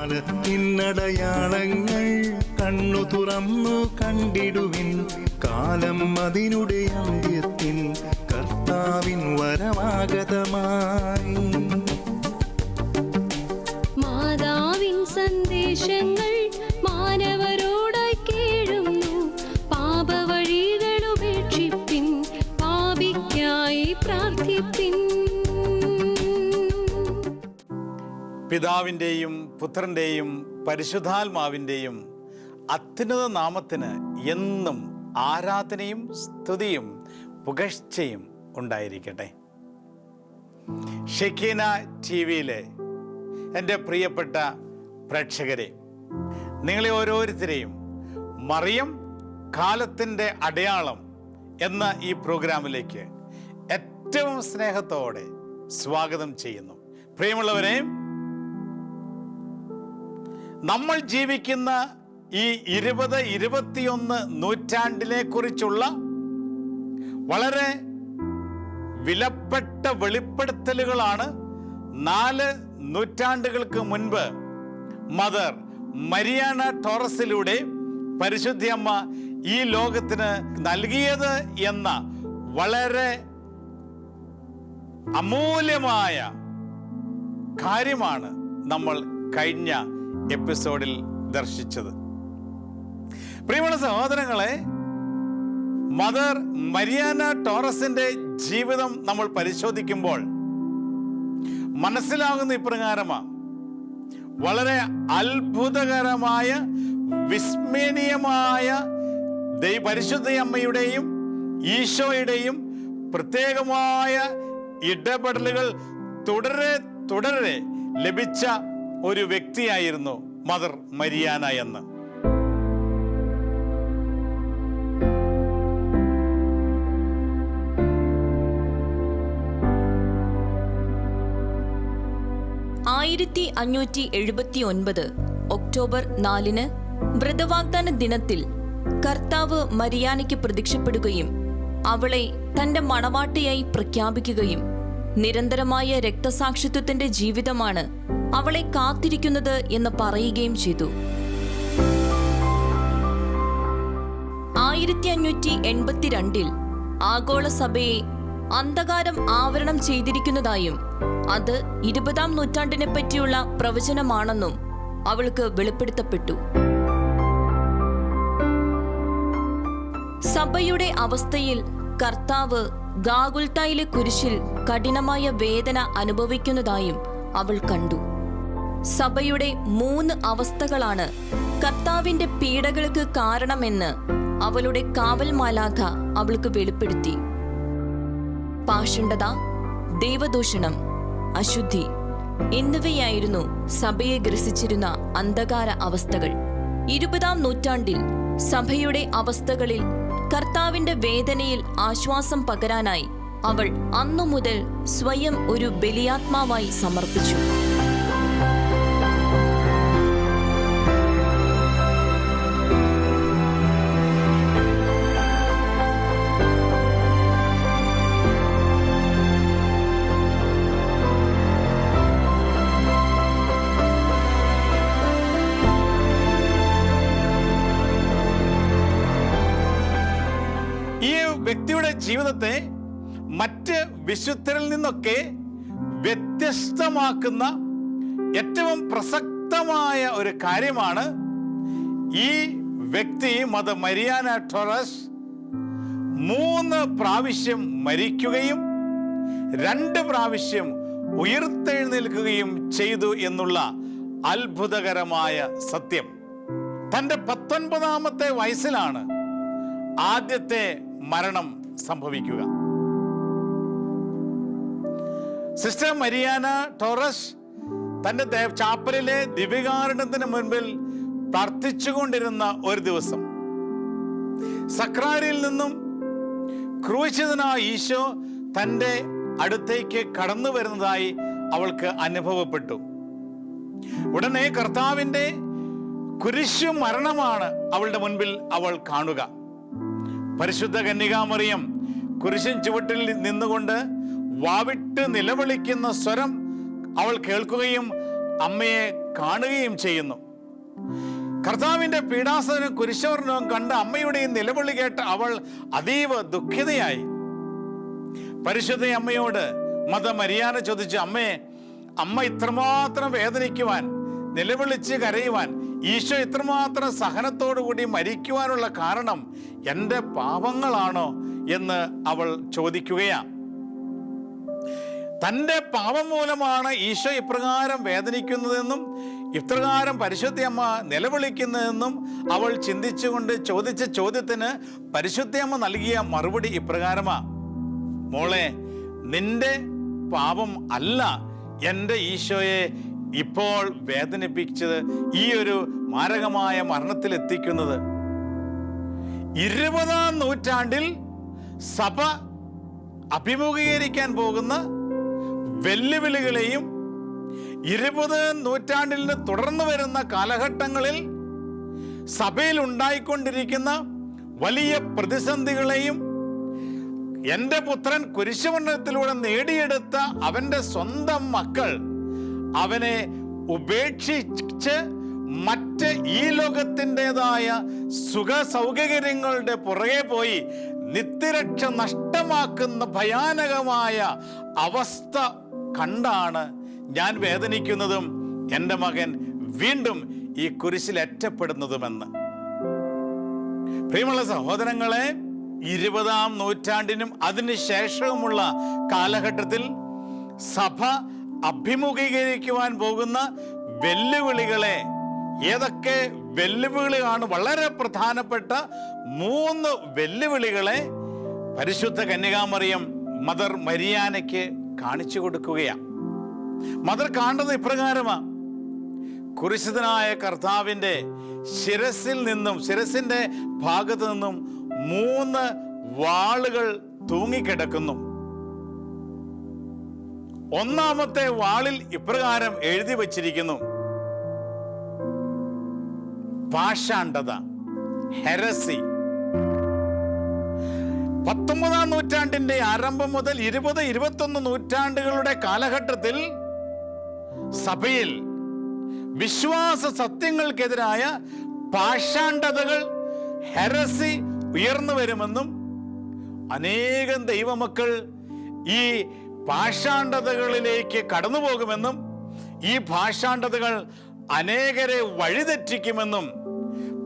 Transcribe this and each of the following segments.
കാലത്തിനടയാളങ്ങൾ കണ്ണു തുറന്നു കണ്ടിടുവിൻ. കാലം അതിനുടെ അന്ത്യത്തിൽ കർത്താവിൻ വരമാഗതമായി മാതാവിൻ സന്ദേശങ്ങൾ പിതാവിന്റെയും പുത്രന്റെയും പരിശുദ്ധാത്മാവിന്റെയും അത്യുന്നത നാമത്തിന് എന്നും ആരാധനയും സ്തുതിയും പുകഴ്ചയും ഉണ്ടായിരിക്കട്ടെ. ഷെക്കീന ടി വിയിലെ എന്റെ പ്രിയപ്പെട്ട പ്രേക്ഷകരെ നിങ്ങളെ ഓരോരുത്തരെയും മറിയം കാലത്തിന്റെ അടയാളം എന്ന ഈ പ്രോഗ്രാമിലേക്ക് ഏറ്റവും സ്നേഹത്തോടെ സ്വാഗതം ചെയ്യുന്നു. പ്രിയമുള്ളവരെ നമ്മൾ ജീവിക്കുന്ന ഈ ഇരുപത് ഇരുപത്തിയൊന്ന് നൂറ്റാണ്ടിനെ കുറിച്ചുള്ള വളരെ വിലപ്പെട്ട വെളിപ്പെടുത്തലുകളാണ് നാല് നൂറ്റാണ്ടുകൾക്ക് മുൻപ് മദർ മരിയാന ടോറസിലൂടെ പരിശുദ്ധിയമ്മ ഈ ലോകത്തിന് നൽകിയത് എന്ന വളരെ അമൂല്യമായ കാര്യമാണ് നമ്മൾ കഴിഞ്ഞ എപ്പിസോഡിൽ ദർശിച്ചത്. പ്രിയമുള്ള സഹോദരങ്ങളെ മദർ മരിയാന ടോറസിന്റെ ജീവിതം നമ്മൾ പരിശോധിക്കുമ്പോൾ മനസ്സിലാകുന്ന ഇപ്രകാരമാണ്. വളരെ അത്ഭുതകരമായ വിസ്മരണീയമായ പരിശുദ്ധ അമ്മയുടെയും ഈശോയുടെയും പ്രത്യേകമായ ഇടപെടലുകൾ തുടരെ തുടരെ ലഭിച്ച ഒരു വ്യക്തിയായിരുന്നു മദർ മരിയാന എന്ന്. ആയിരത്തി അഞ്ഞൂറ്റി എഴുപത്തി ഒൻപത് ഒക്ടോബർ നാലിന് വ്രതവാഗ്ദാന ദിനത്തിൽ കർത്താവ് മരിയാനയ്ക്ക് പ്രത്യക്ഷപ്പെടുകയും അവളെ തന്റെ മണവാട്ടിയായി പ്രഖ്യാപിക്കുകയും നിരന്തരമായ രക്തസാക്ഷിത്വത്തിന്റെ ജീവിതമാണ് അവളെ കാത്തിരിക്കുന്നത് എന്ന് പറയുകയും ചെയ്തു. ആയിരത്തി അഞ്ഞൂറ്റി എൺപത്തിരണ്ടിൽ ആഗോള സഭയെ അന്ധകാരം ആവരണം ചെയ്തിരിക്കുന്നതായും അത് ഇരുപതാം നൂറ്റാണ്ടിനെ പറ്റിയുള്ള പ്രവചനമാണെന്നും അവൾക്ക് വെളിപ്പെടുത്തപ്പെട്ടു. സഭയുടെ അവസ്ഥയിൽ കർത്താവ് ഗാഗുൽത്തായിലെ കുരിശിൽ കഠിനമായ വേദന അനുഭവിക്കുന്നതായും അവൾ കണ്ടു. സഭയുടെ മൂന്ന് അവസ്ഥകളാണ് കർത്താവിന്റെ പീഡകൾക്ക് കാരണമെന്ന് അവളുടെ കാവൽ മാലാഖ അവൾക്ക് വെളിപ്പെടുത്തി. പാഷണ്ഡത ദൈവദൂഷണം അശുദ്ധി എന്നിവയായിരുന്നു സഭയെ ഗ്രസിച്ചിരുന്ന അന്ധകാര അവസ്ഥകൾ. ഇരുപതാം നൂറ്റാണ്ടിൽ സഭയുടെ അവസ്ഥകളിൽ കർത്താവിന്റെ വേദനയിൽ ആശ്വാസം പകരാനായി അവൾ അന്നു മുതൽ സ്വയം ഒരു ബലിയാത്മാവായി സമർപ്പിച്ചു. വ്യക്തിയുടെ ജീവിതത്തെ മറ്റ് വിശുദ്ധരിൽ നിന്നൊക്കെ വ്യത്യസ്തമാക്കുന്ന ഏറ്റവും പ്രസക്തമായ ഒരു കാര്യമാണ് ഈ വ്യക്തി മത മരിയാന ടൊറസ് മൂന്ന് പ്രാവശ്യം മരിക്കുകയും രണ്ട് പ്രാവശ്യം ഉയർത്തെഴുന്നേൽക്കുകയും ചെയ്തു എന്നുള്ള അത്ഭുതകരമായ സത്യം. തന്റെ പത്തൊൻപതാമത്തെ വയസ്സിലാണ് ആദ്യത്തെ മരണം സംഭവിക്കുക. സിസ്റ്റർ മരിയാന ടോറസ് തന്റെ ചാപ്പലിലെ ദിവ്യകാരണത്തിന് മുൻപിൽ പ്രാർത്ഥിച്ചുകൊണ്ടിരുന്ന ഒരു ദിവസം. സക്രാരിയിൽ നിന്നും ക്രൂശിതനായ ഈശോ തന്റെ അടുത്തേക്ക് കടന്നു വരുന്നതായി അവൾക്ക് അനുഭവപ്പെട്ടു. ഉടനെ കർത്താവിന്റെ കുരിശു മരണമാണ് അവളുടെ മുൻപിൽ അവൾ കാണുക. പരിശുദ്ധ കന്യകാമറിയം കുരിശൻ ചുവട്ടിൽ നിന്നുകൊണ്ട് വാവിട്ട് നിലവിളിക്കുന്ന സ്വരം അവൾ കേൾക്കുകയും അമ്മയെ കാണുകയും ചെയ്യുന്നു. കർത്താവിന്റെ പീഡാസനും കുരിശോറിനും കണ്ട അമ്മയുടെയും നിലവിളി കേട്ട് അവൾ അതീവ ദുഃഖിതയായി. പരിശുദ്ധ അമ്മയോട് മത മരിയാന ചോദിച്ചു അമ്മേ അമ്മ ഇത്രമാത്രം വേദനിക്കുവാൻ നിലവിളിച്ച് കരയുവാൻ ഈശോ ഇത്രമാത്രം സഹനത്തോടുകൂടി മരിക്കുവാനുള്ള കാരണം എന്റെ പാപങ്ങളാണോ എന്ന് അവൾ ചോദിക്കുകയാണ്. തന്റെ പാപം മൂലമാണ് ഈശോ ഇപ്രകാരം വേദനിക്കുന്നതെന്നും ഇപ്രകാരം പരിശുദ്ധ അമ്മ നിലവിളിക്കുന്നതെന്നും അവൾ ചിന്തിച്ചുകൊണ്ട് ചോദിച്ച ചോദ്യത്തിന് പരിശുദ്ധ അമ്മ നൽകിയ മറുപടി ഇപ്രകാരമാ. മോളെ നിന്റെ പാപം അല്ല എന്റെ ഈശോയെ ഇപ്പോൾ വേദനിപ്പിച്ചത് ഈ ഒരു മാരകമായ മരണത്തിൽ എത്തിക്കുന്നത് ഇരുപതാം നൂറ്റാണ്ടിൽ സഭ അഭിമുഖീകരിക്കാൻ പോകുന്ന വെല്ലുവിളികളെയും ഇരുപത് നൂറ്റാണ്ടിൽ തുടർന്നു വരുന്ന കാലഘട്ടങ്ങളിൽ സഭയിൽ ഉണ്ടായിക്കൊണ്ടിരിക്കുന്ന വലിയ പ്രതിസന്ധികളെയും എന്റെ പുത്രൻ കുരിശുമരണത്തിലൂടെ നേടിയെടുത്ത അവന്റെ സ്വന്തം മക്കൾ അവനെ ഉപേക്ഷിച്ച് മറ്റ് ഈ ലോകത്തിന്റെതായ സുഖ സൗകര്യങ്ങളുടെ പുറകെ പോയി നിത്യരക്ഷ നഷ്ടമാക്കുന്ന ഭയാനകമായ അവസ്ഥ കണ്ടാണ് ഞാൻ വേദനിക്കുന്നതും എന്റെ മകൻ വീണ്ടും ഈ കുരിശിൽ അറ്റപ്പെടുന്നതുമെന്ന് പ്രിയമുള്ള സഹോദരങ്ങളെ ഇരുപതാം നൂറ്റാണ്ടിനും അതിനുശേഷവുമുള്ള കാലഘട്ടത്തിൽ സഭ അഭിമുഖീകരിക്കുവാൻ പോകുന്ന വെല്ലുവിളികളെ ഏതൊക്കെ വെല്ലുവിളികളാണ്? വളരെ പ്രധാനപ്പെട്ട മൂന്ന് വെല്ലുവിളികളെ പരിശുദ്ധ കന്യകാമറിയം മദർ മരിയാനയ്ക്ക് കാണിച്ചു കൊടുക്കുകയാണ്. മദർ കാണുന്നത് ഇപ്രകാരമാണ് കുരിശിതനായ കർത്താവിന്റെ ശിരസിൽ നിന്നും ശിരസിന്റെ ഭാഗത്തു നിന്നും മൂന്ന് വാളുകൾ തൂങ്ങിക്കിടക്കുന്നു. ഒന്നാമത്തെ വാളിൽ ഇപ്രകാരം എഴുതി വച്ചിരിക്കുന്നു. പാഷാണ്ഡത ഹെരസി. പത്തൊമ്പതാം നൂറ്റാണ്ടിന്റെ ആരംഭം മുതൽ ഇരുപത് ഇരുപത്തൊന്ന് നൂറ്റാണ്ടുകളുടെ കാലഘട്ടത്തിൽ സഭയിൽ വിശ്വാസ സത്യങ്ങൾക്കെതിരായ പാഷാണ്ഡതകൾ ഹെരസി ഉയർന്നു വരുമെന്നും അനേകം ദൈവമക്കൾ ഈ പാഷാണ്ഡതകളിലേക്ക് കടന്നു പോകുമെന്നും ഈ ഭാഷാണ്ഡതകൾ അനേകരെ വഴിതെറ്റിക്കുമെന്നും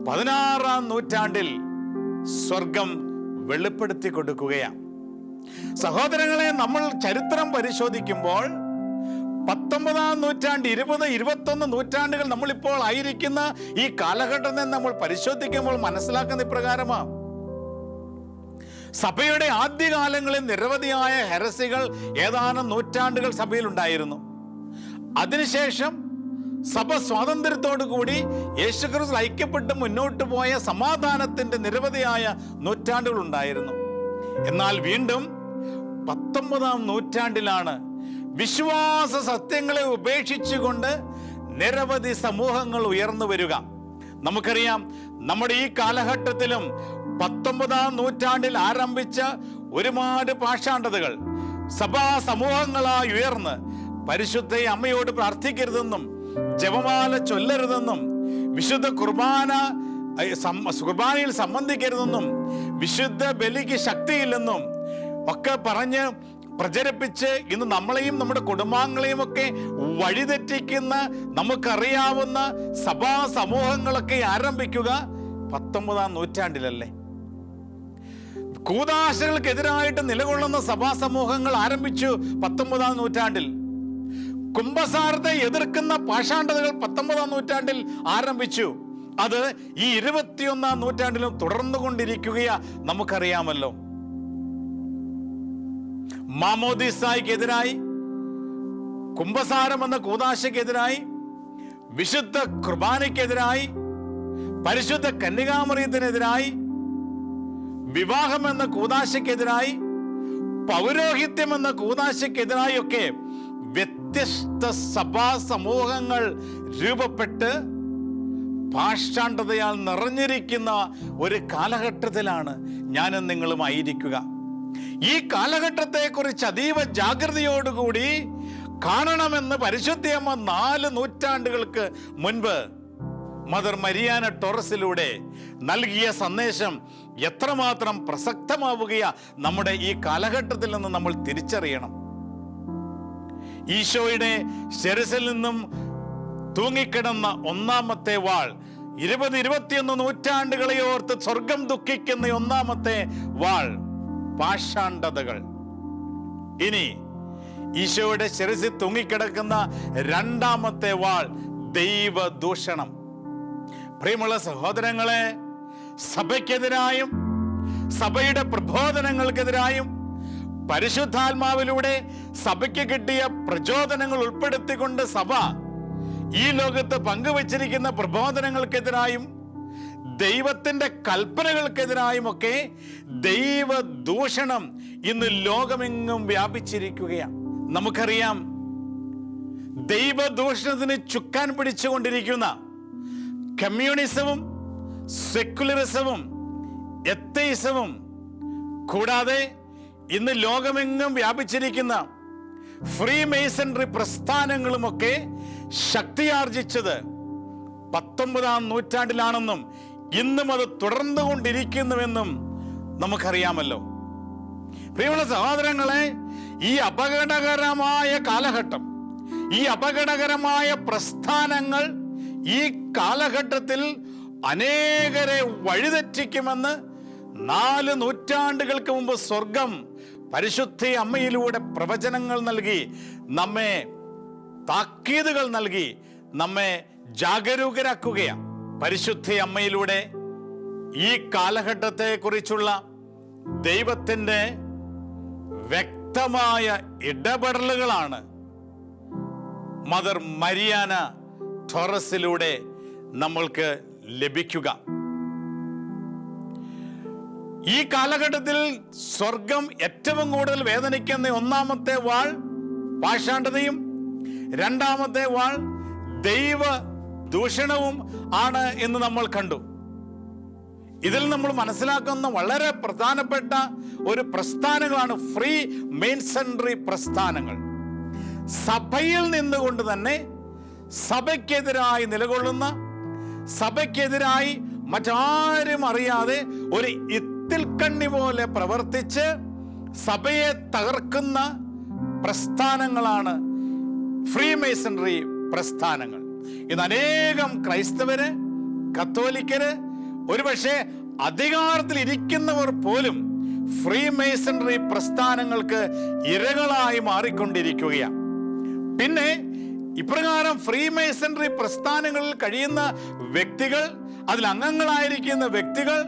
പതിനാറാം നൂറ്റാണ്ടിൽ സ്വർഗം വെളിപ്പെടുത്തി കൊടുക്കുകയാണ്. സഹോദരങ്ങളെ നമ്മൾ ചരിത്രം പരിശോധിക്കുമ്പോൾ പത്തൊമ്പതാം നൂറ്റാണ്ട് ഇരുപത് ഇരുപത്തൊന്ന് നൂറ്റാണ്ടുകൾ നമ്മളിപ്പോൾ ആയിരിക്കുന്ന ഈ കാലഘട്ടത്തെ നമ്മൾ പരിശോധിക്കുമ്പോൾ മനസ്സിലാക്കുന്ന ഇപ്രകാരമാണ്. സഭയുടെ ആദ്യകാലങ്ങളിൽ നിരവധിയായ ഹെറസികൾ ഏതാനും നൂറ്റാണ്ടുകൾ സഭയിൽ ഉണ്ടായിരുന്നു അതിനുശേഷം സഭ സ്വാതന്ത്ര്യത്തോടു കൂടി യേശുക്രിസ്തു ഐക്യപ്പെട്ട് മുന്നോട്ട് പോയ സമാധാനത്തിന്റെ നിരവധിയായ നൂറ്റാണ്ടുകൾ ഉണ്ടായിരുന്നു എന്നാൽ വീണ്ടും പത്തൊമ്പതാം നൂറ്റാണ്ടിലാണ് വിശ്വാസ സത്യങ്ങളെ ഉപേക്ഷിച്ചുകൊണ്ട് നിരവധി സമൂഹങ്ങൾ ഉയർന്നു വരിക. നമുക്കറിയാം നമ്മുടെ ഈ കാലഘട്ടത്തിലും പത്തൊമ്പതാം നൂറ്റാണ്ടിൽ ആരംഭിച്ച ഒരുപാട് പാഷാണ്ഡതകൾ സഭാ സമൂഹങ്ങളായി ഉയർന്ന് പരിശുദ്ധ അമ്മയോട് പ്രാർത്ഥിക്കരുതെന്നും ജപമാല ചൊല്ലരുതെന്നും വിശുദ്ധ കുർബാന കുർബാനയിൽ സംബന്ധിക്കരുതെന്നും വിശുദ്ധ ബലിക്ക് ശക്തിയില്ലെന്നും ഒക്കെ പറഞ്ഞ് പ്രചരിപ്പിച്ച് ഇന്ന് നമ്മളെയും നമ്മുടെ കുടുംബാംഗങ്ങളെയും ഒക്കെ വഴിതെറ്റിക്കുന്ന നമുക്കറിയാവുന്ന സഭാ സമൂഹങ്ങളൊക്കെ ആരംഭിക്കുക പത്തൊമ്പതാം നൂറ്റാണ്ടിലല്ലേ? കൂതാശകൾക്കെതിരായിട്ട് നിലകൊള്ളുന്ന സഭാ സമൂഹങ്ങൾ ആരംഭിച്ചു പത്തൊമ്പതാം നൂറ്റാണ്ടിൽ. കുംഭസാരത്തെ എതിർക്കുന്ന പാഷാണ്ഡതകൾ പത്തൊമ്പതാം നൂറ്റാണ്ടിൽ ആരംഭിച്ചു. അത് ഈ ഇരുപത്തിയൊന്നാം നൂറ്റാണ്ടിലും തുടർന്നു കൊണ്ടിരിക്കുകയാ നമുക്കറിയാമല്ലോ. മാമോദിസായിക്കെതിരായി കുംഭസാരം എന്ന കൂതാശയ്ക്കെതിരായി വിശുദ്ധ കുർബാനയ്ക്കെതിരായി പരിശുദ്ധ കന്യകാമറിയത്തിനെതിരായി വിവാഹം എന്ന കൂതാശയ്ക്കെതിരായി പൗരോഹിത്യം എന്ന കൂതാശയ്ക്കെതിരായി ഒക്കെ വ്യത്യസ്ത സഭാ സമൂഹങ്ങൾ രൂപപ്പെട്ട് പാഷാണ്ഡതയാൽ നിറഞ്ഞിരിക്കുന്ന ഒരു കാലഘട്ടത്തിലാണ് ഞാനും നിങ്ങളുമായിരിക്കുക ഈ കാലഘട്ടത്തെക്കുറിച്ച് അതീവ ജാഗ്രതയോടുകൂടി കാണണമെന്ന് പരിശുദ്ധിയമ്മ നാല് നൂറ്റാണ്ടുകൾക്ക് മുൻപ് മദർ മരിയാന ടോറസിലൂടെ നൽകിയ സന്ദേശം എത്രമാത്രം പ്രസക്തമാവുകയാ നമ്മുടെ ഈ കാലഘട്ടത്തിൽ നിന്ന് നമ്മൾ തിരിച്ചറിയണം. ഈശോയുടെ ശിരസിൽ നിന്നും തൂങ്ങിക്കിടന്ന ഒന്നാമത്തെ വാൾ ഇരുപത് ഇരുപത്തിയൊന്ന് നൂറ്റാണ്ടുകളെ ഓർത്ത് സ്വർഗം ദുഃഖിക്കുന്ന ഒന്നാമത്തെ വാൾ പാഷാണ്ഡതകൾ. ഇനി ഈശോയുടെ ശിരസിൽ തൂങ്ങിക്കിടക്കുന്ന രണ്ടാമത്തെ വാൾ ദൈവദൂഷണം. പ്രിയമുള്ള സഹോദരങ്ങളെ സഭയ്ക്കെതിരായും സഭയുടെ പ്രബോധനങ്ങൾക്കെതിരായും പരിശുദ്ധാത്മാവിലൂടെ സഭയ്ക്ക് കിട്ടിയ പ്രചോദനങ്ങൾ ഉൾപ്പെടുത്തിക്കൊണ്ട് സഭ ഈ ലോകത്ത് പങ്കുവച്ചിരിക്കുന്ന പ്രബോധനങ്ങൾക്കെതിരായും കൽപ്പനകൾക്കെതിരായും ഒക്കെ ദൈവദൂഷണം ഇന്ന് ലോകമെങ്ങും വ്യാപിച്ചിരിക്കുകയാണ്. നമുക്കറിയാം ദൈവദൂഷണത്തിന് ചുക്കാൻ പിടിച്ചുകൊണ്ടിരിക്കുന്ന കമ്മ്യൂണിസവും സെക്കുലറിസവും എത്തയിസവും കൂടാതെ ഇന്ന് ലോകമെങ്ങും വ്യാപിച്ചിരിക്കുന്ന ഫ്രീ മെയ്സൺറി പ്രസ്ഥാനങ്ങളുമൊക്കെ ശക്തിയാർജിച്ചത് പത്തൊമ്പതാം നൂറ്റാണ്ടിലാണെന്നും ഇന്നും അത് തുടർന്നുകൊണ്ടിരിക്കുന്നുവെന്നും നമുക്കറിയാമല്ലോ. പ്രിയമുള്ള സഹോദരങ്ങളെ ഈ അപകടകരമായ കാലഘട്ടം ഈ അപകടകരമായ പ്രസ്ഥാനങ്ങൾ ഈ കാലഘട്ടത്തിൽ അനേകരെ വഴിതെറ്റിക്കുമെന്ന് നാല് നൂറ്റാണ്ടുകൾക്ക് മുമ്പ് സ്വർഗം പരിശുദ്ധ അമ്മയിലൂടെ പ്രവചനങ്ങൾ നൽകി നമ്മെ താക്കീതുകൾ നൽകി നമ്മെ ജാഗരൂകരാക്കുകയാണ്. പരിശുദ്ധ അമ്മയിലൂടെ ഈ കാലഘട്ടത്തെ കുറിച്ചുള്ള ദൈവത്തിന്റെ വ്യക്തമായ ഇടപെടലുകളാണ് മദർ മരിയാന ടോറസിലൂടെ നമ്മൾക്ക് ലഭിക്കുക. ഈ കാലഘട്ടത്തിൽ സ്വർഗം ഏറ്റവും കൂടുതൽ വേദനിക്കുന്ന ഒന്നാമത്തെ വാൾ പാഷാണ്ഡതയും രണ്ടാമത്തെ വാൾ ദൈവ ദൂഷണവും ആണ് എന്ന് നമ്മൾ കണ്ടു. ഇതിൽ നമ്മൾ മനസ്സിലാക്കുന്ന വളരെ പ്രധാനപ്പെട്ട ഒരു പ്രസ്ഥാനങ്ങളാണ് ഫ്രീ മെയിൻ സെൻട്രി പ്രസ്ഥാനങ്ങൾ. സഭയിൽ നിന്നുകൊണ്ട് തന്നെ സഭയ്ക്കെതിരായി നിലകൊള്ളുന്ന സഭയ്ക്കെതിരായി മറ്റാരും അറിയാതെ ഒരു ഇത്തിൽക്കണ്ണി പോലെ പ്രവർത്തിച്ച് സഭയെ തകർക്കുന്ന പ്രസ്ഥാനങ്ങളാണ് ഫ്രീ മേസണറി പ്രസ്ഥാനങ്ങൾ. ഇന്ന് അനേകം ക്രൈസ്തവര് കത്തോലിക്കര് ഒരുപക്ഷെ അധികാരത്തിൽ ഇരിക്കുന്നവർ പോലും ഫ്രീ മേസണറി പ്രസ്ഥാനങ്ങൾക്ക് ഇരകളായി മാറിക്കൊണ്ടിരിക്കുകയാണ്. പിന്നെ ഇപ്രകാരം ഫ്രീ മേസൺറി പ്രസ്ഥാനങ്ങളിൽ കഴിയുന്ന വ്യക്തികൾ അതിൽ അംഗങ്ങളായിരിക്കുന്ന വ്യക്തികൾ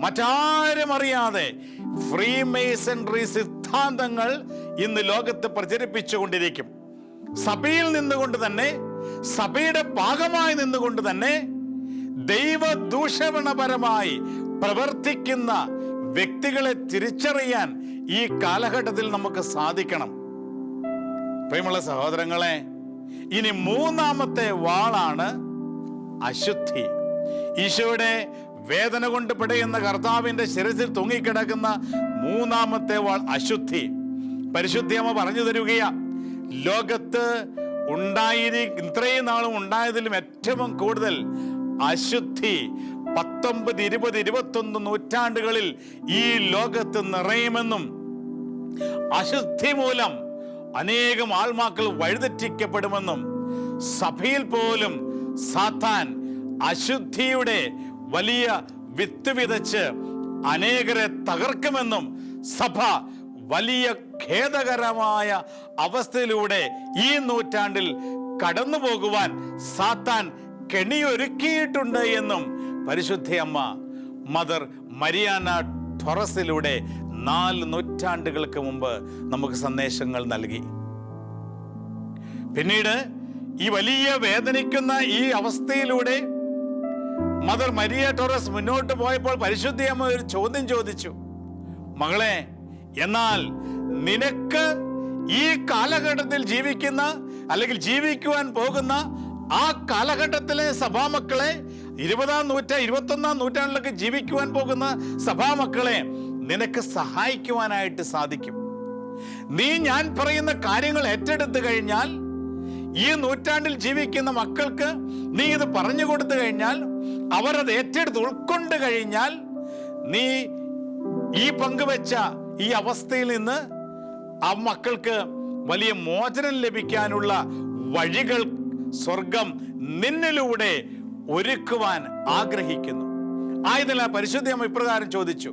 മറ്റാരും അറിയാതെ ഫ്രീ മേസൺറി സിദ്ധാന്തങ്ങൾ ഇന്ന് ലോകത്ത് പ്രചരിപ്പിച്ചുകൊണ്ടിരിക്കും. സഭയിൽ നിന്നുകൊണ്ട് തന്നെ സഭയുടെ ഭാഗമായി നിന്നുകൊണ്ട് തന്നെ ദൈവദൂഷണപരമായി പ്രവർത്തിക്കുന്ന വ്യക്തികളെ തിരിച്ചറിയാൻ ഈ കാലഘട്ടത്തിൽ നമുക്ക് സാധിക്കണം. പ്രിയമുള്ള സഹോദരങ്ങളെ ഇനി മൂന്നാമത്തെ വാളാണ് അശുദ്ധി. ഈശോയുടെ വേദന കൊണ്ട് പിടയുന്ന കർത്താവിന്റെ ശിരസിൽ തൂങ്ങിക്കിടക്കുന്ന മൂന്നാമത്തെ വാൾ അശുദ്ധി. പരിശുദ്ധിയമ്മ പറഞ്ഞു തരുകയാ ലോകത്ത് ഉണ്ടായിരി ഇത്രയും നാളും ഉണ്ടായതിലും ഏറ്റവും കൂടുതൽ അശുദ്ധി പത്തൊമ്പത് ഇരുപത് ഇരുപത്തൊന്ന് നൂറ്റാണ്ടുകളിൽ ഈ ലോകത്ത് നിറയുമെന്നും അശുദ്ധി മൂലം അനേകം ആത്മാക്കൾ വഴിതെറ്റിക്കപ്പെടുമെന്നും സഭയിൽ പോലും സാത്താൻ അശുദ്ധിയുടെ വലിയ വിത്ത് വിതച്ച് അനേകരെ തകർക്കുമെന്നും സഭ വലിയ ഖേദകരമായ അവസ്ഥയിലൂടെ ഈ നൂറ്റാണ്ടിൽ കടന്നു പോകുവാൻ സാത്താൻ കെണിയൊരുക്കിയിട്ടുണ്ട് എന്നും പരിശുദ്ധയമ്മ മദർ മരിയാന ടൊറസിലൂടെ നാല് നൂറ്റാണ്ടുകൾക്ക് മുമ്പ് നമുക്ക് സന്ദേശങ്ങൾ നൽകി. പിന്നീട് ഈ വലിയ വേദനിക്കുന്ന ഈ അവസ്ഥയിലൂടെ മദർ മരിയ ടോറസ് മുന്നോട്ട് പോയപ്പോൾ പരിശുദ്ധിയമ്മ ഒരു ചോദ്യം ചോദിച്ചു. മകളെ എന്നാൽ നിനക്ക് ഈ കാലഘട്ടത്തിൽ ജീവിക്കുന്ന അല്ലെങ്കിൽ ജീവിക്കുവാൻ പോകുന്ന ആ കാലഘട്ടത്തിലെ സഭാമക്കളെ ഇരുപതാം നൂറ്റ ഇരുപത്തൊന്നാം നൂറ്റാണ്ടിലൊക്കെ ജീവിക്കുവാൻ പോകുന്ന സഭാമക്കളെ നിനക്ക് സഹായിക്കുവാനായിട്ട് സാധിക്കും. നീ ഞാൻ പറയുന്ന കാര്യങ്ങൾ ഏറ്റെടുത്തു കഴിഞ്ഞാൽ ഈ നൂറ്റാണ്ടിൽ ജീവിക്കുന്ന മക്കൾക്ക് നീ ഇത് പറഞ്ഞു കൊടുത്തു കഴിഞ്ഞാൽ അവർ അത് ഏറ്റെടുത്ത് ഉൾക്കൊണ്ട് കഴിഞ്ഞാൽ നീ ഈ പങ്കുവെച്ച ഈ അവസ്ഥയിൽ നിന്ന് ആ മക്കൾക്ക് വലിയ മോചനം ലഭിക്കാനുള്ള വഴികൾ സ്വർഗം നിന്നിലൂടെ ഒരുക്കുവാൻ ആഗ്രഹിക്കുന്നു. ആയതിനാൽ അമ്മ ഇപ്രകാരം ചോദിച്ചു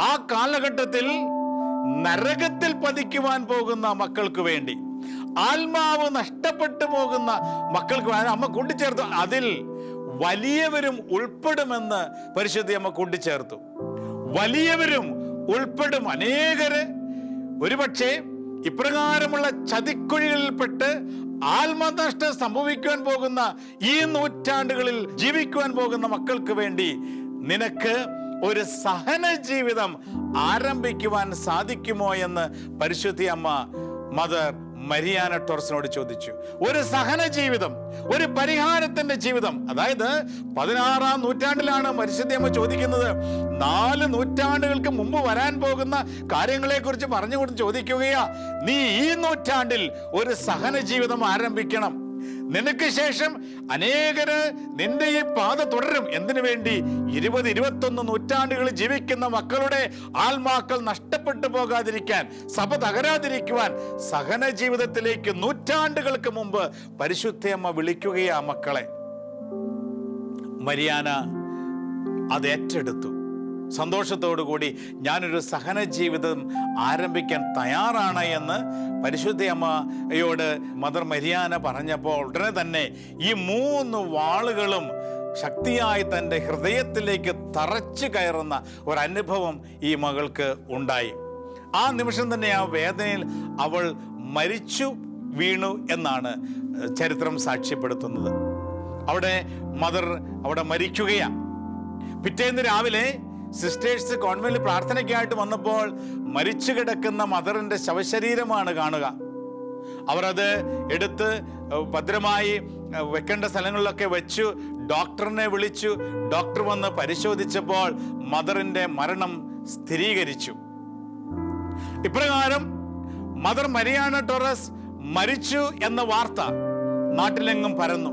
ആ കാലഘട്ടത്തിൽ നരകത്തിൽ പതിക്കുവാൻ പോകുന്ന മക്കൾക്ക് വേണ്ടി ആത്മാവ് നഷ്ടപ്പെട്ടു പോകുന്ന മക്കൾക്ക് അമ്മ കൂട്ടിച്ചേർത്തു. അതിൽ വലിയവരും ഉൾപ്പെടുമെന്ന് പരിശുദ്ധി അമ്മ കൂട്ടിച്ചേർത്തു. വലിയവരും ഉൾപ്പെടും അനേകര്. ഒരുപക്ഷെ ഇപ്രകാരമുള്ള ചതിക്കുഴികളിൽപ്പെട്ട് ആത്മനഷ്ടം സംഭവിക്കുവാൻ പോകുന്ന ഈ നൂറ്റാണ്ടുകളിൽ ജീവിക്കുവാൻ പോകുന്ന മക്കൾക്ക് വേണ്ടി നിനക്ക് ഒരു സഹന ജീവിതം ആരംഭിക്കുവാൻ സാധിക്കുമോ എന്ന് പരിശുദ്ധി അമ്മ മദർ മരിയാന ടോർസിനോട് ചോദിച്ചു. ഒരു സഹന ജീവിതം ഒരു പരിഹാരത്തിന്റെ ജീവിതം. അതായത് പതിനാറാം നൂറ്റാണ്ടിലാണ് പരിശുദ്ധയമ്മ ചോദിക്കുന്നത്. നാല് നൂറ്റാണ്ടുകൾക്ക് മുമ്പ് വരാൻ പോകുന്ന കാര്യങ്ങളെ കുറിച്ച് പറഞ്ഞുകൊണ്ട് ചോദിക്കുകയാ. നീ ഈ നൂറ്റാണ്ടിൽ ഒരു സഹന ജീവിതം ആരംഭിക്കണം. നിനക്ക് ശേഷം അനേകര് നിന്റെ ഈ പാത തുടരും. എന്തിനു വേണ്ടി? ഇരുപത് ഇരുപത്തൊന്ന് നൂറ്റാണ്ടുകൾ ജീവിക്കുന്ന മക്കളുടെ ആത്മാക്കൾ നഷ്ടപ്പെട്ടു പോകാതിരിക്കാൻ സഭ തകരാതിരിക്കുവാൻ സഹന ജീവിതത്തിലേക്ക് നൂറ്റാണ്ടുകൾക്ക് മുമ്പ് പരിശുദ്ധയമ്മ വിളിക്കുകയാ മക്കളെ. മരിയാന അത് ഏറ്റെടുത്തു. സന്തോഷത്തോടു കൂടി ഞാനൊരു സഹന ജീവിതം ആരംഭിക്കാൻ തയ്യാറാണ് എന്ന് പരിശുദ്ധ അമ്മയോട് മദർ മരിയാന പറഞ്ഞപ്പോൾ ഉടനെ തന്നെ ഈ മൂന്ന് വാളുകളും ശക്തിയായി തന്റെ ഹൃദയത്തിലേക്ക് തറച്ചു കയറുന്ന ഒരനുഭവം ഈ മകൾക്ക് ഉണ്ടായി. ആ നിമിഷം തന്നെ ആ വേദനയിൽ അവൾ മരിച്ചു വീണു എന്നാണ് ചരിത്രം സാക്ഷ്യപ്പെടുത്തുന്നത്. അവിടെ മദർ അവിടെ മരിക്കുകയാണ് പിറ്റേന്ന് രാവിലെ സിസ്റ്റേഴ്സ് കോൺവെന്റിൽ പ്രാർത്ഥനയ്ക്കായിട്ട് വന്നപ്പോൾ മരിച്ചു കിടക്കുന്ന മദറിന്റെ ശവശരീരമാണ് കാണുക. അവർ അത് എടുത്ത് ഭദ്രമായി വെക്കേണ്ട സ്ഥലങ്ങളിലൊക്കെ വെച്ചു ഡോക്ടറിനെ വിളിച്ചു. ഡോക്ടർ വന്ന് പരിശോധിച്ചപ്പോൾ മദറിന്റെ മരണം സ്ഥിരീകരിച്ചു. ഇപ്രകാരം മദർ മരിയാന ടൊറസ് മരിച്ചു എന്ന വാർത്ത നാട്ടിലെങ്ങും പരന്നു.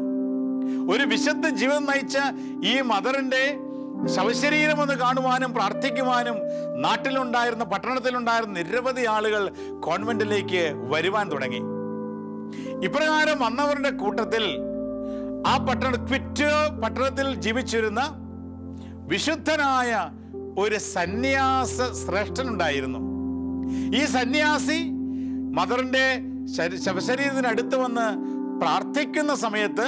ഒരു വിശുദ്ധ ജീവൻ നയിച്ച ഈ മദറിന്റെ ശവശരീരം ഒന്ന് കാണുവാനും പ്രാർത്ഥിക്കുവാനും നാട്ടിലുണ്ടായിരുന്ന പട്ടണത്തിലുണ്ടായിരുന്ന നിരവധി ആളുകൾ കോൺവെന്റിലേക്ക് വരുവാൻ തുടങ്ങി. ഇപ്രകാരം വന്നവരുടെ കൂട്ടത്തിൽ ആ പട്ടണ ക്വിറ്റ് പട്ടണത്തിൽ ജീവിച്ചിരുന്ന വിശുദ്ധനായ ഒരു സന്യാസ ശ്രേഷ്ഠനുണ്ടായിരുന്നു. ഈ സന്യാസി മദറിന്റെ ശവശരീരത്തിനടുത്ത് വന്ന് പ്രാർത്ഥിക്കുന്ന സമയത്ത്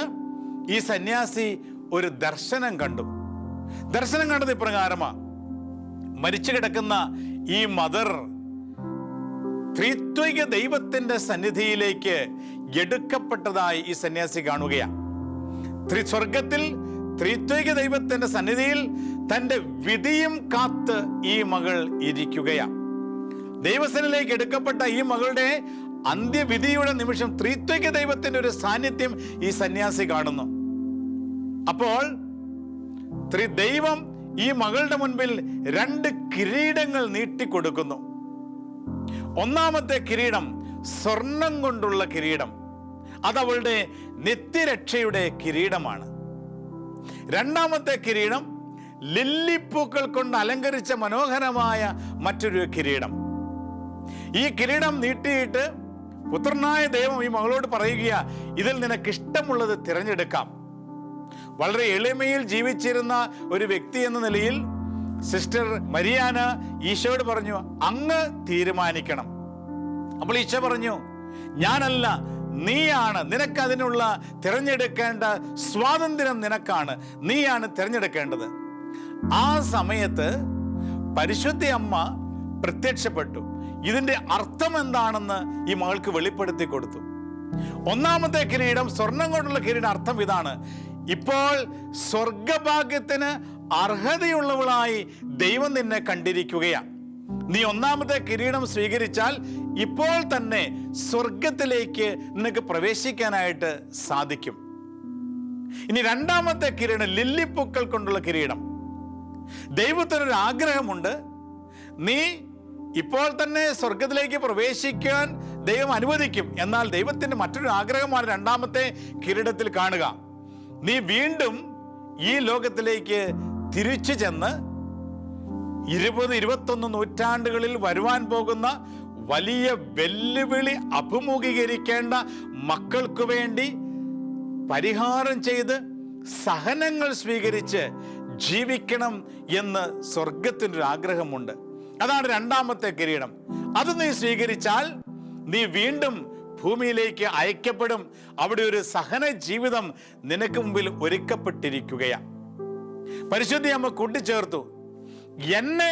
ഈ സന്യാസി ഒരു ദർശനം കണ്ടു. ദർശനം കണ്ടത് ഇപ്രകാരമാ. മരിച്ചു കിടക്കുന്ന ഈ മദർ ത്രിത്വിക ദൈവത്തിന്റെ സന്നിധിയിലേക്ക് എടുക്കപ്പെട്ടതായി ഈ സന്യാസി കാണുകയാണ് ത്രി സ്വർഗത്തിൽ ത്രിത്വിക ദൈവത്തിന്റെ സന്നിധിയിൽ തന്റെ വിധിയും കാത്ത് ഈ മകൾ ഇരിക്കുകയാണ് ദൈവസനിലേക്ക് എടുക്കപ്പെട്ട ഈ മകളുടെ അന്ത്യവിധിയുടെ നിമിഷം ത്രിത്വിക ദൈവത്തിന്റെ ഒരു സാന്നിധ്യം ഈ സന്യാസി കാണുന്നു. അപ്പോൾ ത്രി ദൈവം ഈ മകളുടെ മുൻപിൽ രണ്ട് കിരീടങ്ങൾ നീട്ടിക്കൊടുക്കുന്നു. ഒന്നാമത്തെ കിരീടം സ്വർണം കൊണ്ടുള്ള കിരീടം. അതവളുടെ നിത്യരക്ഷയുടെ കിരീടമാണ്. രണ്ടാമത്തെ കിരീടം ലില്ലിപ്പൂക്കൾ കൊണ്ട് അലങ്കരിച്ച മനോഹരമായ മറ്റൊരു കിരീടം. ഈ കിരീടം നീട്ടിയിട്ട് പുത്രനായ ദൈവം ഈ മകളോട് പറയുകയാ ഇതിൽ നിനക്ക് ഇഷ്ടമുള്ളത് തിരഞ്ഞെടുക്കാം. വളരെ എളിമയിൽ ജീവിച്ചിരുന്ന ഒരു വ്യക്തി എന്ന നിലയിൽ സിസ്റ്റർ മരിയാന ഈശോയോട് പറഞ്ഞു അങ്ങ് തീരുമാനിക്കണം. അപ്പോൾ ഈശോ പറഞ്ഞു ഞാനല്ല നീയാണ്. നിനക്ക് അതിനുള്ള തിരഞ്ഞെടുക്കേണ്ട സ്വാതന്ത്ര്യം നിനക്കാണ്. നീയാണ് തിരഞ്ഞെടുക്കേണ്ടത്. ആ സമയത്ത് പരിശുദ്ധ അമ്മ പ്രത്യക്ഷപ്പെട്ടു. ഇതിന്റെ അർത്ഥം എന്താണെന്ന് ഈ മകൾക്ക് വെളിപ്പെടുത്തി കൊടുത്തു. ഒന്നാമത്തെ കിരീടം സ്വർണം കൊണ്ടുള്ള കിരീടം അർത്ഥം ഇതാണ്. ഇപ്പോൾ സ്വർഗഭാഗ്യത്തിന് അർഹതയുള്ളവളായി ദൈവം നിന്നെ കണ്ടിരിക്കുകയാണ്. നീ ഒന്നാമത്തെ കിരീടം സ്വീകരിച്ചാൽ ഇപ്പോൾ തന്നെ സ്വർഗത്തിലേക്ക് നിനക്ക് പ്രവേശിക്കാനായിട്ട് സാധിക്കും. ഇനി രണ്ടാമത്തെ കിരീടം ലില്ലിപ്പൂക്കൾ കൊണ്ടുള്ള കിരീടം. ദൈവത്തിനൊരു ആഗ്രഹമുണ്ട്. നീ ഇപ്പോൾ തന്നെ സ്വർഗത്തിലേക്ക് പ്രവേശിക്കാൻ ദൈവം അനുവദിക്കും. എന്നാൽ ദൈവത്തിന്റെ മറ്റൊരു ആഗ്രഹമാണ് രണ്ടാമത്തെ കിരീടത്തിൽ കാണുക. നീ വീണ്ടും ഈ ലോകത്തിലേക്ക് തിരിച്ചു ചെന്ന് ഇരുപത് ഇരുപത്തൊന്ന് നൂറ്റാണ്ടുകളിൽ വരുവാൻ പോകുന്ന വലിയ വെല്ലുവിളി അഭിമുഖീകരിക്കേണ്ട മക്കൾക്ക് വേണ്ടി പരിഹാരം ചെയ്ത് സഹനങ്ങൾ സ്വീകരിച്ച് ജീവിക്കണം എന്ന് സ്വർഗത്തിനൊരു ആഗ്രഹമുണ്ട്. അതാണ് രണ്ടാമത്തെ കിരീടം. അത് നീ സ്വീകരിച്ചാൽ നീ വീണ്ടും ഭൂമിയിലേക്ക് അയക്കപ്പെടും. അവിടെ ഒരു സഹന ജീവിതം നിനക്ക് മുമ്പിൽ ഒരുക്കപ്പെട്ടിരിക്കുകയാണ് പരിശുദ്ധി അമ്മ കൂട്ടിച്ചേർത്തു. എന്നെ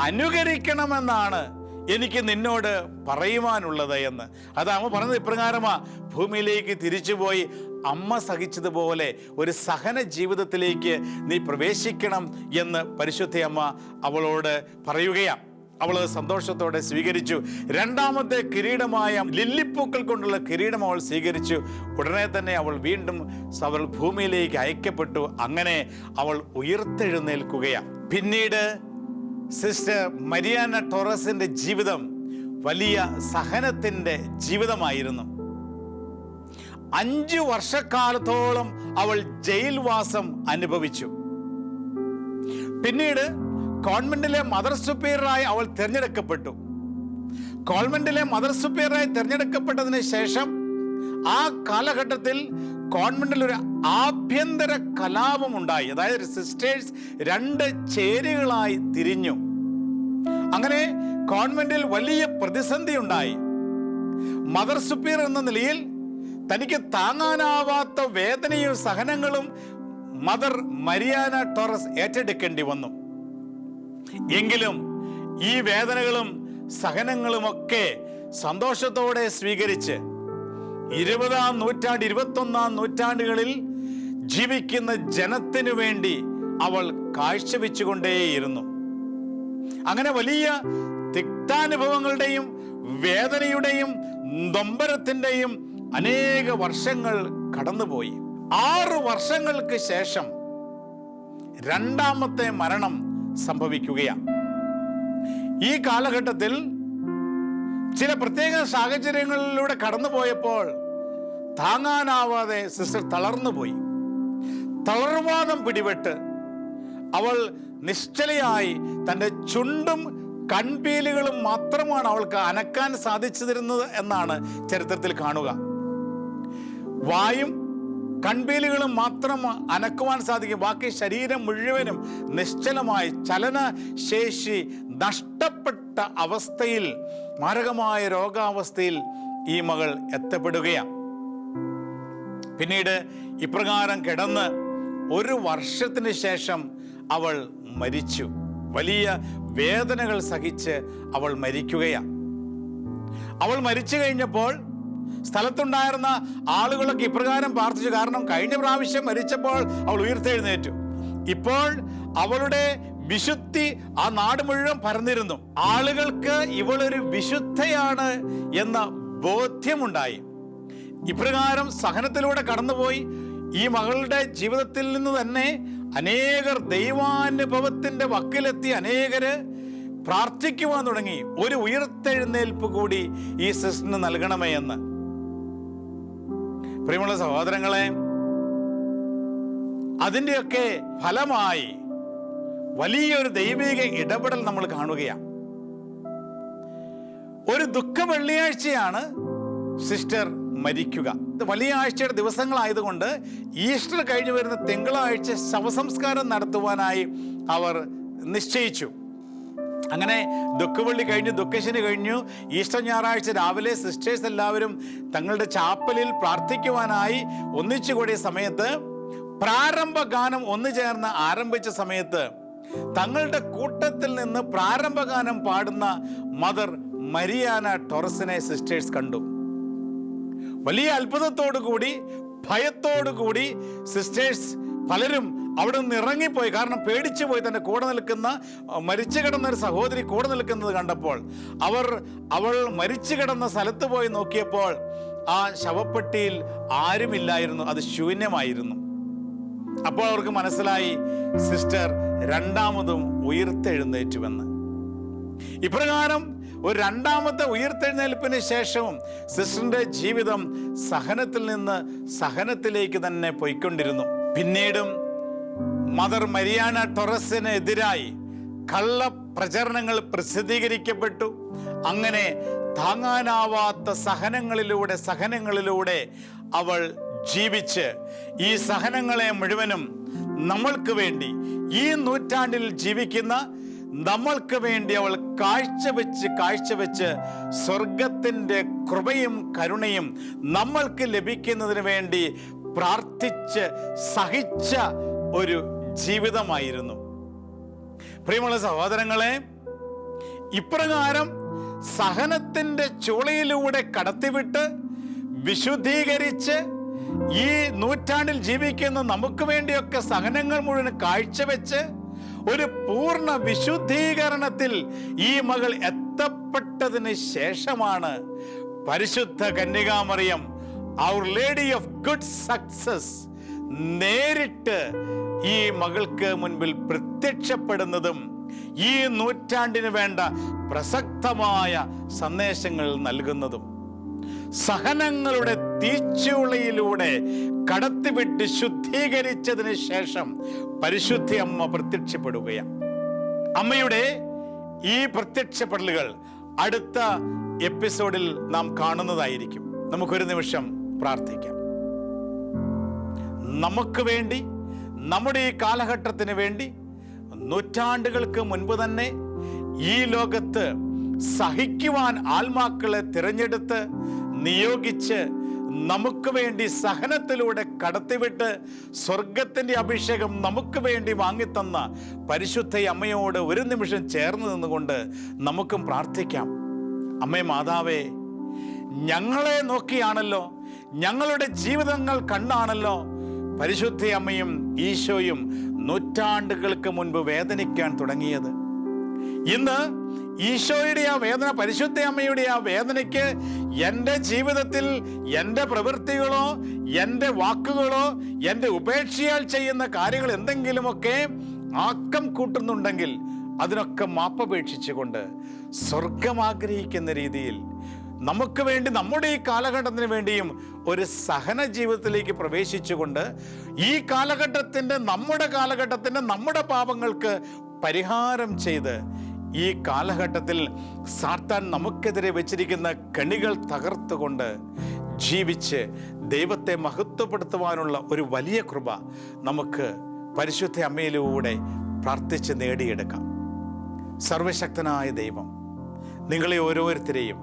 അനുകരിക്കണമെന്നാണ് എനിക്ക് നിന്നോട് പറയുവാനുള്ളത് എന്ന്. അത് അമ്മ പറഞ്ഞത് ഇപ്രകാരമാ ഭൂമിയിലേക്ക് തിരിച്ചുപോയി അമ്മ സഹിച്ചതുപോലെ ഒരു സഹന ജീവിതത്തിലേക്ക് നീ പ്രവേശിക്കണം എന്ന് പരിശുദ്ധ അമ്മ അവളോട് പറയുകയാണ് അവൾ സന്തോഷത്തോടെ സ്വീകരിച്ചു. രണ്ടാമത്തെ കിരീടമായ ലില്ലിപ്പൂക്കൾ കൊണ്ടുള്ള കിരീടം അവൾ സ്വീകരിച്ചു. ഉടനെ തന്നെ അവൾ വീണ്ടും അവൾ ഭൂമിയിലേക്ക് അയക്കപ്പെട്ടു. അങ്ങനെ അവൾ ഉയർത്തെഴുന്നേൽക്കുകയാണ്. പിന്നീട് സിസ്റ്റർ മരിയാന ടോറസിന്റെ ജീവിതം വലിയ സഹനത്തിന്റെ ജീവിതമായിരുന്നു. അഞ്ചു വർഷക്കാലത്തോളം അവൾ ജയിൽവാസം അനുഭവിച്ചു. പിന്നീട് കോൺവെന്റിലെ മദർ സുപ്പീരിയറായി അവൾ തിരഞ്ഞെടുക്കപ്പെട്ടു. കോൺവെന്റിലെ മദർ സുപ്പീരിയറായി തിരഞ്ഞെടുക്കപ്പെട്ടതിന് ശേഷം ആ കാലഘട്ടത്തിൽ കോൺവെന്റിൽ ഒരു ആഭ്യന്തര കലാപം ഉണ്ടായി. അതായത് സിസ്റ്റേഴ്സ് രണ്ട് ചേരികളായി തിരിഞ്ഞു. അങ്ങനെ കോൺവെന്റിൽ വലിയ പ്രതിസന്ധി ഉണ്ടായി. മദർ സുപ്പീർ എന്ന നിലയിൽ തനിക്ക് താങ്ങാനാവാത്ത വേദനയും സഹനങ്ങളും മദർ മരിയാന ടോറസ് ഏറ്റെടുക്കേണ്ടി വന്നു. എങ്കിലും ഈ വേദനകളും സഹനങ്ങളുമൊക്കെ സന്തോഷത്തോടെ സ്വീകരിച്ച് ഇരുപതാം നൂറ്റാണ്ട് ഇരുപത്തൊന്നാം നൂറ്റാണ്ടുകളിൽ ജീവിക്കുന്ന ജനത്തിനു വേണ്ടി അവൾ കാഴ്ചവെച്ചുകൊണ്ടേയിരുന്നു. അങ്ങനെ വലിയ തിക്താനുഭവങ്ങളുടെയും വേദനയുടെയും നൊമ്പരത്തിന്റെയും അനേക വർഷങ്ങൾ കടന്നുപോയി. ആറ് വർഷങ്ങൾക്ക് ശേഷം രണ്ടാമത്തെ മരണം സംഭവിക്കുകയാണ്. ഈ കാലഘട്ടത്തിൽ ചില പ്രത്യേക സാഹചര്യങ്ങളിലൂടെ കടന്നുപോയപ്പോൾ താങ്ങാനാവാതെ സിസ്റ്റർ തളർന്നുപോയി. തളർവാദം പിടിപെട്ട് അവൾ നിശ്ചലയായി തന്റെ ചുണ്ടും കൺപീലുകളും മാത്രമാണ് അവൾക്ക് അനക്കാൻ സാധിച്ചിരുന്നത് എന്നാണ് ചരിത്രത്തിൽ കാണുക. വായും കൺപീലുകളും മാത്രം അനക്കുവാൻ സാധിക്കും. ബാക്കി ശരീരം മുഴുവനും നിശ്ചലമായി ചലനശേഷി നഷ്ടപ്പെട്ട അവസ്ഥയിൽ മാരകമായ രോഗാവസ്ഥയിൽ ഈ മകൾ എത്തപ്പെടുകയാണ്. പിന്നീട് ഇപ്രകാരം കിടന്ന് ഒരു വർഷത്തിന് ശേഷം അവൾ മരിച്ചു. വലിയ വേദനകൾ സഹിച്ച് അവൾ മരിക്കുകയാണ്. അവൾ മരിച്ചു കഴിഞ്ഞപ്പോൾ സ്ഥലത്തുണ്ടായിരുന്ന ആളുകളൊക്കെ ഇപ്രകാരം പ്രാർത്ഥിച്ചു. കാരണം കഴിഞ്ഞ പ്രാവശ്യം മരിച്ചപ്പോൾ അവൾ ഉയർത്തെഴുന്നേറ്റു. ഇപ്പോൾ അവളുടെ വിശുദ്ധി ആ നാട് മുഴുവൻ പരന്നിരുന്നു. ആളുകൾക്ക് ഇവളൊരു വിശുദ്ധയാണ് എന്ന ബോധ്യമുണ്ടായി. ഇപ്രകാരം സഹനത്തിലൂടെ കടന്നുപോയി. ഈ മകളുടെ ജീവിതത്തിൽ നിന്ന് തന്നെ അനേകർ ദൈവാനുഭവത്തിന്റെ വക്കിലെത്തി അനേകര് പ്രാർത്ഥിക്കുവാൻ തുടങ്ങി. ഒരു ഉയർത്തെഴുന്നേൽപ്പ് കൂടി ഈ സിസ്റ്റിന് നൽകണമേ എന്ന്. പ്രിയമുള്ള സഹോദരങ്ങളെ അതിന്റെയൊക്കെ ഫലമായി വലിയൊരു ദൈവിക ഇടപെടൽ നമ്മൾ കാണുകയാണ്. ഒരു ദുഃഖ വെള്ളിയാഴ്ചയാണ് സിസ്റ്റർ മരിക്കുക. വലിയ ആഴ്ചയുടെ ദിവസങ്ങളായതുകൊണ്ട് ഈസ്റ്റർ കഴിഞ്ഞു വരുന്ന തിങ്കളാഴ്ച ശവസംസ്കാരം നടത്തുവാനായി അവർ നിശ്ചയിച്ചു. അങ്ങനെ ദുഃഖവള്ളി കഴിഞ്ഞു ദുഃഖശനി കഴിഞ്ഞു. ഈസ്റ്റർ ഞായറാഴ്ച രാവിലെ സിസ്റ്റേഴ്സ് എല്ലാവരും തങ്ങളുടെ ചാപ്പലിൽ പ്രാർത്ഥിക്കുവാനായി ഒന്നിച്ചുകൂടിയ സമയത്ത് പ്രാരംഭ ഗാനം ഒന്നു ചേർന്ന് ആരംഭിച്ച സമയത്ത് തങ്ങളുടെ കൂട്ടത്തിൽ നിന്ന് പ്രാരംഭ ഗാനം പാടുന്ന മദർ മരിയാന ടൊറസിനെ സിസ്റ്റേഴ്സ് കണ്ടു. വലിയ അത്ഭുതത്തോടു കൂടി ഭയത്തോടു കൂടി സിസ്റ്റേഴ്സ് പലരും അവിടെ നിന്ന് ഇറങ്ങിപ്പോയി. കാരണം പേടിച്ചു പോയി തന്റെ കൂടെ നിൽക്കുന്ന മരിച്ചു കിടന്ന ഒരു സഹോദരി കൂടെ നിൽക്കുന്നത് കണ്ടപ്പോൾ. അവർ അവൾ മരിച്ചു കിടന്ന സ്ഥലത്ത് പോയി നോക്കിയപ്പോൾ ആ ശവപ്പെട്ടിയിൽ ആരുമില്ലായിരുന്നു അത് ശൂന്യമായിരുന്നു. അപ്പോൾ അവർക്ക് മനസ്സിലായി സിസ്റ്റർ രണ്ടാമതും ഉയർത്തെഴുന്നേറ്റുവെന്ന്. ഇപ്രകാരം ഒരു രണ്ടാമത്തെ ഉയർത്തെഴുന്നേൽപ്പിന് ശേഷവും സിസ്റ്ററിന്റെ ജീവിതം സഹനത്തിൽ നിന്ന് സഹനത്തിലേക്ക് തന്നെ പോയിക്കൊണ്ടിരുന്നു. പിന്നീടും മദർ മരിയാന ടൊറസിനെതിരായി കള്ള പ്രചരണങ്ങൾ പ്രസിദ്ധീകരിക്കപ്പെട്ടു. അങ്ങനെ താങ്ങാനാവാത്ത സഹനങ്ങളിലൂടെ സഹനങ്ങളിലൂടെ അവൾ ജീവിച്ച്. ഈ സഹനങ്ങളെ മുഴുവനും നമ്മൾക്ക് വേണ്ടി ഈ നൂറ്റാണ്ടിൽ ജീവിക്കുന്ന നമ്മൾക്ക് വേണ്ടി അവൾ കാഴ്ചവെച്ച് കാഴ്ചവെച്ച് സ്വർഗത്തിന്റെ കൃപയും കരുണയും നമ്മൾക്ക് ലഭിക്കുന്നതിന് വേണ്ടി പ്രാർത്ഥിച്ച് സഹിച്ച ഒരു ജീവിതമായിരുന്നു. പ്രിയമുള്ള സഹോദരങ്ങളെ ഇപ്രകാരം സഹനത്തിന്റെ ചുളിയിലൂടെ കടത്തിവിട്ട് വിശുദ്ധീകരിച്ച് ഈ നൂറ്റാണ്ടിൽ ജീവിക്കുന്ന നമുക്ക് വേണ്ടിയൊക്കെ സഹനങ്ങൾ മുഴുവൻ കാഴ്ചവെച്ച് ഒരു പൂർണ വിശുദ്ധീകരണത്തിൽ ഈ മകൾ എത്തപ്പെട്ടതിന് ശേഷമാണ് പരിശുദ്ധ കന്യകാമറിയം അവർ ലേഡി ഓഫ് ഗുഡ് സക്സസ് നേരിട്ട് ഈ മകൾക്ക് മുൻപിൽ പ്രത്യക്ഷപ്പെടുന്നതും ഈ നൂറ്റാണ്ടിന് വേണ്ട പ്രസക്തമായ സന്ദേശങ്ങൾ നൽകുന്നതും സഹനങ്ങളുടെ തീച്ചുളയിലൂടെ കടത്തിവിട്ട് ശുദ്ധീകരിച്ചതിന് ശേഷം പരിശുദ്ധി അമ്മ പ്രത്യക്ഷപ്പെടുകയാണ്. അമ്മയുടെ ഈ പ്രത്യക്ഷപ്പെടലുകൾ അടുത്ത എപ്പിസോഡിൽ നാം കാണുന്നതായിരിക്കും. നമുക്കൊരു നിമിഷം പ്രാർത്ഥിക്കാം. നമുക്ക് വേണ്ടി നമ്മുടെ ഈ കാലഘട്ടത്തിന് വേണ്ടി നൂറ്റാണ്ടുകൾക്ക് മുൻപ് തന്നെ ഈ ലോകത്ത് സഹിക്കുവാൻ ആത്മാക്കളെ തിരഞ്ഞെടുത്ത് നിയോഗിച്ച് നമുക്ക് വേണ്ടി സഹനത്തിലൂടെ കടത്തിവിട്ട് സ്വർഗത്തിന്റെ അഭിഷേകം നമുക്ക് വേണ്ടി വാങ്ങിത്തന്ന പരിശുദ്ധ അമ്മയോട് ഒരു നിമിഷം ചേർന്ന് നിന്നുകൊണ്ട് നമുക്കും പ്രാർത്ഥിക്കാം. അമ്മേ മാതാവേ ഞങ്ങളെ നോക്കിയാണല്ലോ ഞങ്ങളുടെ ജീവിതങ്ങൾ കണ്ടാണല്ലോ പരിശുദ്ധ അമ്മയും ഈശോയും നൂറ്റാണ്ടുകൾക്ക് മുൻപ് വേദനിക്കാൻ തുടങ്ങിയത്. ഇന്ന് ഈശോയുടെ ആ വേദന പരിശുദ്ധ അമ്മയുടെ ആ വേദനയ്ക്ക് എന്റെ ജീവിതത്തിൽ എന്റെ പ്രവൃത്തികളോ എന്റെ വാക്കുകളോ എന്റെ ഉപേക്ഷയാൽ ചെയ്യുന്ന കാര്യങ്ങൾ എന്തെങ്കിലുമൊക്കെ ആക്കം കൂട്ടുന്നുണ്ടെങ്കിൽ അതിനൊക്കെ മാപ്പപേക്ഷിച്ചുകൊണ്ട് സ്വർഗം ആഗ്രഹിക്കുന്ന രീതിയിൽ നമുക്ക് വേണ്ടി നമ്മുടെ ഈ കാലഘട്ടത്തിന് വേണ്ടിയും ഒരു സഹന ജീവിതത്തിലേക്ക് പ്രവേശിച്ചുകൊണ്ട് ഈ കാലഘട്ടത്തിന്റെ നമ്മുടെ കാലഘട്ടത്തിന്റെ നമ്മുടെ പാപങ്ങൾക്ക് പരിഹാരം ചെയ്ത് ഈ കാലഘട്ടത്തിൽ സാത്താൻ നമുക്കെതിരെ വെച്ചിരിക്കുന്ന കണികൾ തകർത്തുകൊണ്ട് ജീവിച്ച് ദൈവത്തെ മഹത്വപ്പെടുത്തുവാനുള്ള ഒരു വലിയ കൃപ നമുക്ക് പരിശുദ്ധ അമ്മയിലൂടെ പ്രാർത്ഥിച്ച് നേടിയെടുക്കാം. സർവശക്തനായ ദൈവം നിങ്ങളെ ഓരോരുത്തരെയും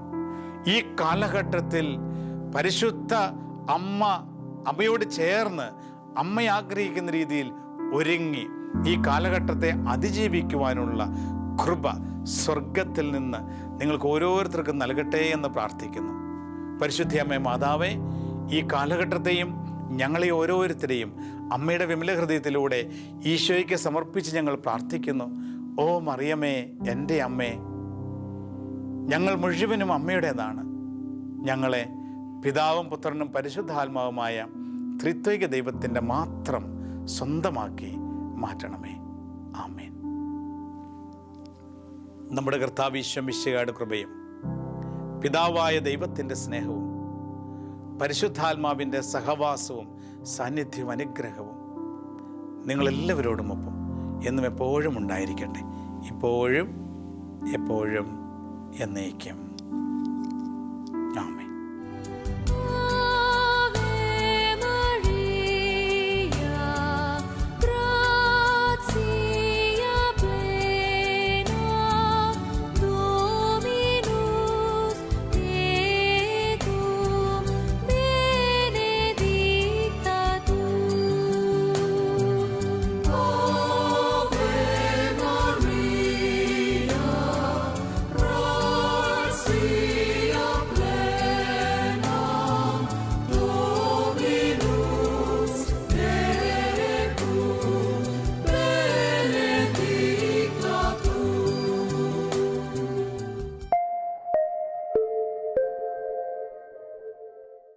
ഈ കാലഘട്ടത്തിൽ പരിശുദ്ധ അമ്മ അമ്മയോട് ചേർന്ന് അമ്മ ആഗ്രഹിക്കുന്ന രീതിയിൽ ഒരുങ്ങി ഈ കാലഘട്ടത്തെ അതിജീവിക്കുവാനുള്ള കൃപ സ്വർഗത്തിൽ നിന്ന് നിങ്ങൾക്ക് ഓരോരുത്തർക്കും നൽകട്ടെ എന്ന് പ്രാർത്ഥിക്കുന്നു. പരിശുദ്ധി അമ്മ മാതാവേ ഈ കാലഘട്ടത്തെയും ഞങ്ങളെ ഓരോരുത്തരെയും അമ്മയുടെ വിമല ഹൃദയത്തിലൂടെ ഈശോയ്ക്ക് സമർപ്പിച്ച് ഞങ്ങൾ പ്രാർത്ഥിക്കുന്നു. ഓ മറിയമേ എന്റെ അമ്മേ ഞങ്ങൾ മുഴുവനും അമ്മയുടേതാണ്. ഞങ്ങളെ പിതാവും പുത്രനും പരിശുദ്ധാത്മാവുമായ ത്രിത്വിക ദൈവത്തിന്റെ മാത്രം സ്വന്തമാക്കി മാറ്റണമേ. ആമേൻ. നമ്മുടെ കർത്താവിശ്വമിശയുടെ കൃപയും പിതാവായ ദൈവത്തിന്റെ സ്നേഹവും പരിശുദ്ധാത്മാവിന്റെ സഹവാസവും സാന്നിധ്യവും അനുഗ്രഹവും നിങ്ങളെല്ലാവരോടുമൊപ്പം എന്നും എപ്പോഴും ഉണ്ടായിരിക്കട്ടെ. ഇപ്പോഴും എപ്പോഴും എന്നേക്കും.